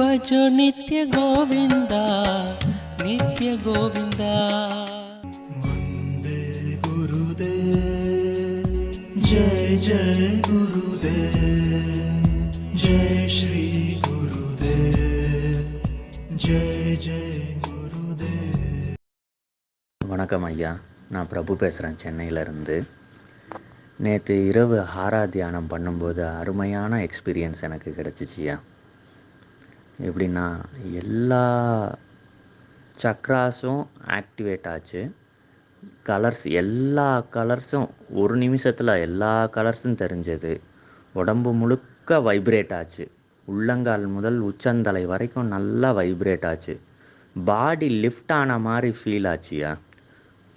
भजो नित्य गोविन्द नित्य गोविन्द जय जय गुरुदेव जय श्री गुरुदेव जय जय गुरुदेव வணக்கம் ஐயா நான் பிரபு பேசுகிறேன் சென்னையிலேருந்து நேற்று இரவு ஹாரா தியானம் பண்ணும்போது அருமையான எக்ஸ்பீரியன்ஸ் எனக்கு கிடச்சிச்சியா எப்படின்னா எல்லா சக்ராஸும் ஆக்டிவேட் ஆச்சு. கலர்ஸ் எல்லா கலர்ஸும் ஒரு நிமிஷத்தில் எல்லா கலர்ஸும் தெரிஞ்சது. உடம்பு முழுக்க வைப்ரேட் ஆச்சு. உள்ளங்கால் முதல் உச்சந்தலை வரைக்கும் நல்லா வைப்ரேட் ஆச்சு. பாடி லிஃப்ட் ஆன மாதிரி ஃபீல் ஆச்சியா?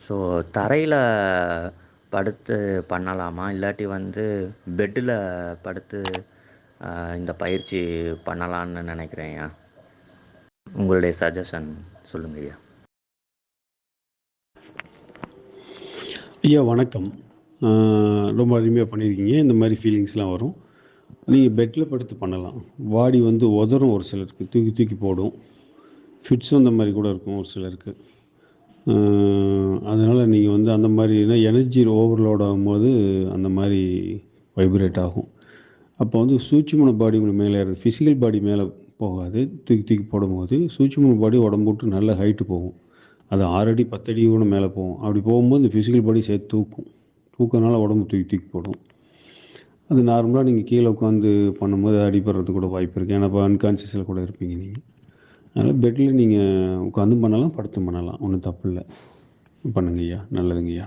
ஸோ தரையில் படுத்து பண்ணலாமா? இல்லாட்டி வந்து பெட்டில் படுத்து இந்த பயிற்சி பண்ணலான்னு நினைக்கிறேன்யா உங்களுடைய சஜஷன் சொல்லுங்க ஐயா. ஐயா வணக்கம். ரொம்ப அருமையாக பண்ணியிருக்கீங்க இந்த மாதிரி ஃபீலிங்ஸ்லாம் வரும். நீங்கள் பெட்டில் படுத்து பண்ணலாம். வாடி வந்து உதறும் ஒரு சிலருக்கு. தூக்கி தூக்கி போடும். ஃபிட்ஸும் அந்த மாதிரி கூட இருக்கும் ஒரு சிலருக்கு. அதனால் நீங்கள் வந்து அந்த மாதிரி எனர்ஜி ஓவர்லோட் ஆகும்போது அந்த மாதிரி வைப்ரேட் ஆகும். அப்போ வந்து சூட்சிமன பாடி உங்களுக்கு மேலே ஏறது. ஃபிசிக்கல் பாடி மேலே போகாது. தூக்கி தூக்கி போடும்போது சூட்சிமன பாடி உடம்பு விட்டு நல்ல ஹைட்டு போகும். அது ஆறடி பத்தடி கூட மேலே போகும். அப்படி போகும்போது இந்த ஃபிசிக்கல் பாடி சேர்த்து தூக்கும். தூக்கனால உடம்பு தூக்கி தூக்கி போடும். அது நார்மலாக நீங்கள் கீழே உட்காந்து பண்ணும்போது அடிபடுறது கூட வாய்ப்பு இருக்குது ஏன்னா இப்போ அன்கான்சியஸில் கூட இருப்பீங்க நீங்கள் அதனால் பெட்டில் நீங்கள் உட்காந்து பண்ணலாம் படுத்து பண்ணலாம். ஒன்றும் தப்பு இல்லை. பண்ணுங்கய்யா நல்லதுங்கய்யா